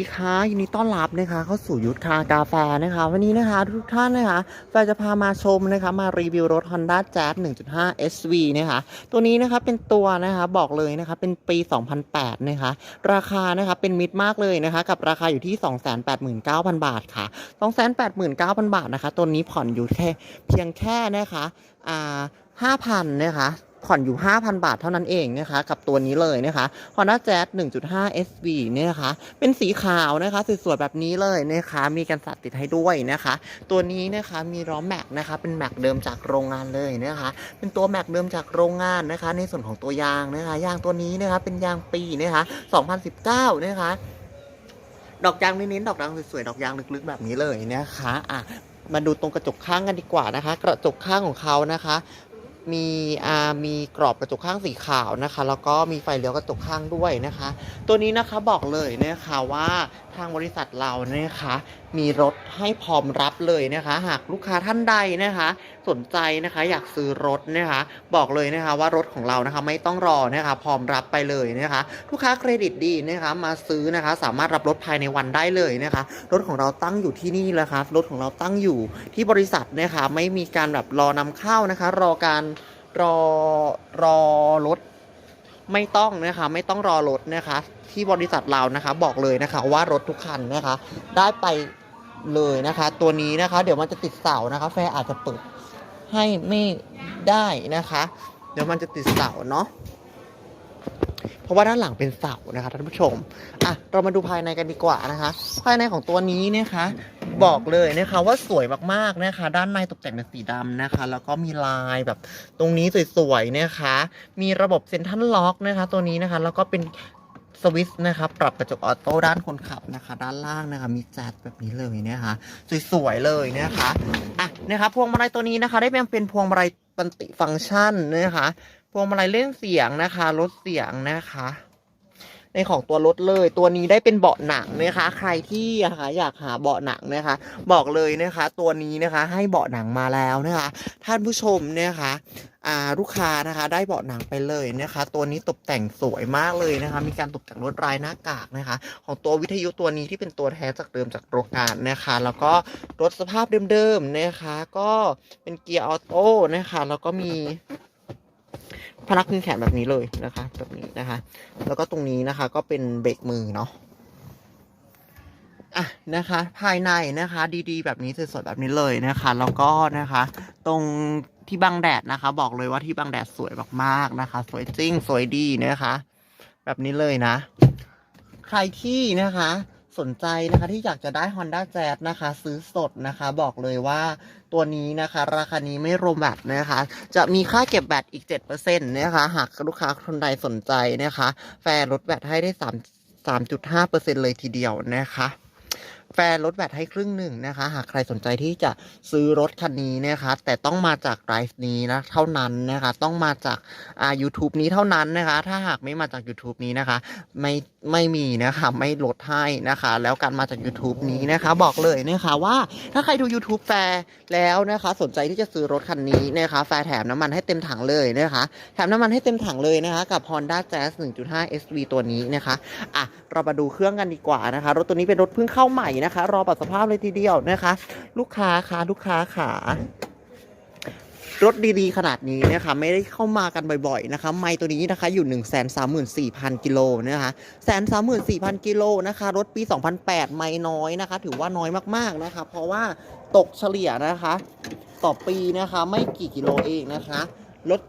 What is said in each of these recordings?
ดีค่ะยินดีต้อนรับนะคะเข้าสู่ยุทธคากาแฟนะคะ วันนี้นะคะทุกท่านนะคะแฟจะพามาชมนะคะ มารีวิวรถ Honda Jazz 1.5 SV นะคะ ตัวนี้นะคะเป็นตัวนะคะบอกเลยนะคะเป็นปี 2008 นะคะ ราคานะคะเป็นมิตรมากเลยนะคะ กับราคาอยู่ที่ 289,000 บาทค่ะ 289,000 บาทนะคะ ตัวนี้ผ่อนอยู่แค่เพียงแค่นะคะอ่า5,000 นะคะ ผ่อนอยู่ 5,000 บาทเท่านั้นเองนะคะ กับตัวนี้เลยนะคะ Honda Jazz 1.5 SV เนี่ยนะคะ เป็นสีขาวนะคะสวยๆแบบนี้เลยนะคะ มีกันสัตว์ติดให้ด้วยนะคะ ตัวนี้นะคะมีล้อแม็กนะคะ เป็นแม็กเดิมจากโรงงานเลยนะคะ เป็นตัวแม็กเดิมจากโรงงานนะคะ ในส่วนของตัวยางนะคะ ยางตัวนี้นะคะ เป็นยางปีนะคะ 2019 นะคะดอกยางน้นๆดอกยางสวยๆ ดอกยางลึกๆ แบบนี้เลยนะคะ อะ มาดูตรงกระจกข้างกันดีกว่านะคะ กระจกข้างของเขานะคะ มีอ่ามีกรอบกระจกข้างสีขาวนะคะ แล้วก็มีไฟเลี้ยวกระจกข้างด้วยนะคะ ตัวนี้นะคะบอกเลยนะคะว่าางบริษัทเรานะคะ มีรถให้พร้อมรับเลยนะคะ หากลูกค้าท่านใดนะคะ สนใจนะคะอยากซื้อรถนะคะ บอกเลยนะคะว่ารถของเรานะคะไม่ต้องรอนะคะพร้อมรับไปเลยนะคะ ลูกค้าเครดิตดีนะคะมาซื้อนะคะ สามารถรับรถภายในวันได้เลยนะคะ รถของเราตั้งอยู่ที่นี่แล้วครับรถของเราตั้งอยู่ที่บริษัทนะคะไม่มีการแบบรอนำเข้านะคะ รอการรอรอรถ ไม่ต้องนะคะไม่ต้องรอรถนะคะ ที่บริษัทเรานะคะบอกเลยนะคะว่ารถทุกคันนะคะ ได้ไปเลยนะคะ ตัวนี้นะคะ เดี๋ยวมันจะติดเสานะคะ แฟร์อาจจะเปิดให้ไม่ได้นะคะ เดี๋ยวมันจะติดเสาเนาะ ราะว่าด้านหลังเป็นเสานะคะท่านผู้ชมอะเรามาดูภายในกันดีกว่านะคะ ภายในของตัวนี้นะคะ บอกเลยนะคะว่าสวยมากๆนะคะ ด้านในตกแต่งเป็นสีดำนะคะ แล้วก็มีลายแบบตรงนี้สวยๆนะคะ มีระบบเซ็นทรัลล็อกนะคะ ตัวนี้นะคะแล้วก็เป็นสวิตช์นะคะปรับกระจกออโต้ด้านคนขับนะคะ ด้านล่างนะคะ มีจ๊ดแบบนี้เลยนะคะ สวยๆเลยนะคะอะนะคะพวงมาลัยตัวนี้นะคะ ได้เป็นเป็นพวงมาลัยปันติฟังก์ชันนะคะ พวงมาลัยเล่นเสียงนะคะลดเสียงนะคะ ในของตัวรถเลย ตัวนี้ได้เป็นเบาะหนังนะคะ ใครที่นะคะอยากหาเบาะหนังนะคะ บอกเลยนะคะ ตัวนี้นะคะให้เบาะหนังมาแล้วนะคะ ท่านผู้ชมเนี่ยค่ะอ่าลูกค้านะคะ ได้เบาะหนังไปเลยนะคะ ตัวนี้ตกแต่งสวยมากเลยนะคะ มีการตกแต่งลวดลายหน้ากากนะคะ ของตัววิทยุตัวนี้ที่เป็นตัวแท้จากเดิมจากโรงงานนะคะ แล้วก็รถสภาพเดิมๆนะคะ ก็เป็นเกียร์ออโต้นะคะ แล้วก็มี พนักพิงแขนแบบนี้เลยนะคะ แบบนี้นะคะ แล้วก็ตรงนี้นะคะก็เป็นเบรกมือเนาะอะนะคะ ภายในนะคะ ดีๆ แบบนี้สวยๆแบบนี้เลยนะคะ แล้วก็นะคะ ตรงที่บังแดดนะคะ บอกเลยว่าที่บังแดดสวยมากๆนะคะ สวยจริงสวยดีนะคะ แบบนี้เลยนะ ใครที่นะคะ สนใจนะคะที่อยากจะได้ Honda Jazz นะคะ ซื้อสดนะคะ บอกเลยว่าตัวนี้นะคะ ราคานี้ไม่รวมแบตนะคะ จะมีค่าเก็บแบตอีก7%นะคะ หากลูกค้าคนใดสนใจนะคะ แฟร์ลดแบตให้ได้3 3.5%เลยทีเดียวนะคะ แฟร์ลดแบตให้ครึ่งหนึ่งนะคะ หากใครสนใจที่จะซื้อรถคันนี้นะคะ แต่ต้องมาจากไลฟ์นี้นะเท่านั้นนะคะ ต้องมาจากอ่า YouTube นี้เท่านั้นนะคะ ถ้าหากไม่มาจาก YouTube นี้นะคะ ไม่ไม่มีนะคะ ไม่ลดให้นะคะ แล้วการมาจาก YouTube นี้นะคะ บอกเลยนะคะว่าถ้าใครดู YouTube แฟร์แล้วนะคะ สนใจที่จะซื้อรถคันนี้นะคะ แฟร์แถมน้ำมันให้เต็มถังเลยนะคะ แถมน้ำมันให้เต็มถังเลยนะคะ กับ Honda Jazz 1.5 SV ตัวนี้นะคะอะเรามาดูเครื่องกันดีกว่านะคะ รถตัวนี้เป็นรถเพิ่งเข้าใหม่นะคะ รอปรับสภาพเลยทีเดียวนะคะ ลูกค้าคะลูกค้าขารถดีๆ ขนาดนี้นะคะไม่ได้เข้ามากันบ่อยๆนะคะ ไมค์ตัวนี้นะคะอยู่ 1 3 4 0 0 0 กิโลนะคะแสนสามหมื่นสี่พันกิโลนะคะ รถปี 2008 ไม่น้อยนะคะ ถือว่าน้อยมากๆนะคะ เพราะว่าตกเฉลี่ยนะคะ ต่อปีนะคะ ไม่กี่กิโลเองนะคะ รถ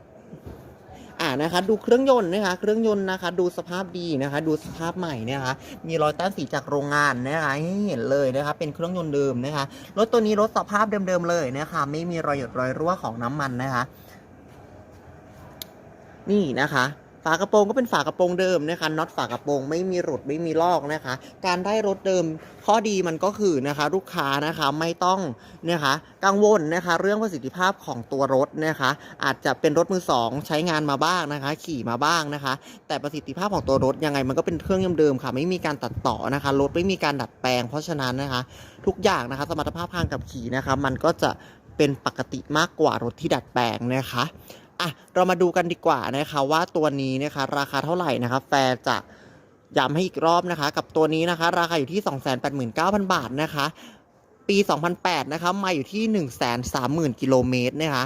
อ่านะคะ ดูเครื่องยนต์นะคะ เครื่องยนต์นะคะ ดูสภาพดีนะคะ ดูสภาพใหม่นะคะ มีรอยต้านสีจากโรงงานนะคะให้เห็นเลยนะคะ เป็นเครื่องยนต์เดิมนะคะ รถตัวนี้รถสภาพเดิมๆเลยนะคะ ไม่มีรอยหยดรอยรั่วของน้ำมันนะคะ นี่นะคะ ฝากระโปรงก็เป็นฝากระโปรงเดิมนะคะน็อตฝากระโปรงไม่มีหลุดไม่มีลอกนะคะ การได้รถเดิมข้อดีมันก็คือนะคะลูกค้านะคะไม่ต้องนะคะกังวลนะคะเรื่องประสิทธิภาพของตัวรถนะคะ อาจจะเป็นรถมือสองใช้งานมาบ้างนะคะ ขี่มาบ้างนะคะ แต่ประสิทธิภาพของตัวรถยังไงมันก็เป็นเครื่องเดิมๆค่ะ ไม่มีการตัดต่อนะคะรถไม่มีการดัดแปลง เพราะฉะนั้นนะคะ ทุกอย่างนะคะ สมรรถภาพทางขับขี่นะคะ มันก็จะเป็นปกติมากกว่ารถที่ดัดแปลงนะคะ อะเรามาดูกันดีกว่านะคะว่าตัวนี้นะคะราคาเท่าไหร่นะคะแฟร์จะย้ำให้อีกรอบนะคะ กับตัวนี้นะคะ ราคาอยู่ที่ 289,000 บาทนะคะปี 2008 นะคะ มาอยู่ที่ 130,000 กิโลเมตรนะคะ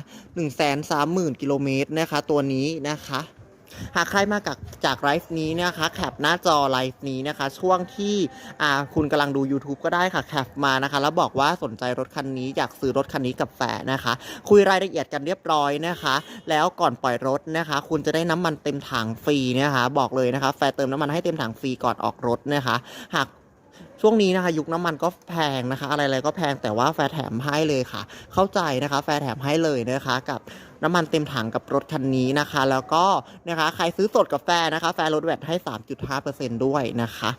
130,000 กิโลเมตรนะคะ ตัวนี้นะคะ หากใครมาจากจากไลฟ์นี้นะคะแคปหน้าจอไลฟ์นี้นะคะ ช่วงที่อ่าคุณกำลังดู YouTube ก็ได้ค่ะแคปมานะคะ แล้วบอกว่าสนใจรถคันนี้อยากซื้อรถคันนี้กับแฟนนะคะ คุยรายละเอียดกันเรียบร้อยนะคะ แล้วก่อนปล่อยรถนะคะ คุณจะได้น้ำมันเต็มถังฟรีนะคะ บอกเลยนะคะ แฟร์เติมน้ำมันให้เต็มถังฟรีก่อนออกรถนะคะ หากช่วงนี้นะคะ ยุคน้ำมันก็แพงนะคะ อะไรๆก็แพงแต่ว่าแฟร์แถมให้เลยค่ะ เข้าใจนะคะ แฟร์แถมให้เลยนะคะ กับ น้ำมันเต็มถังกับรถคันนี้นะคะ แล้วก็นะคะใครซื้อสดกับแฟนะคะ แฟร์ลดแวตให้ 3.5%ด้วยนะคะ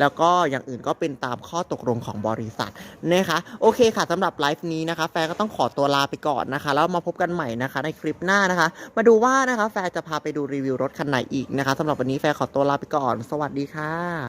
แล้วก็อย่างอื่นก็เป็นตามข้อตกลงของบริษัทนะคะโอเคค่ะสำหรับไลฟ์นี้นะคะ แฟร์ก็ต้องขอตัวลาไปก่อนนะคะ แล้วมาพบกันใหม่นะคะ ในคลิปหน้านะคะ มาดูว่านะคะ แฟร์จะพาไปดูรีวิวรถคันไหนอีกนะคะสำหรับวันนี้แฟร์ขอตัวลาไปก่อน สวัสดีค่ะ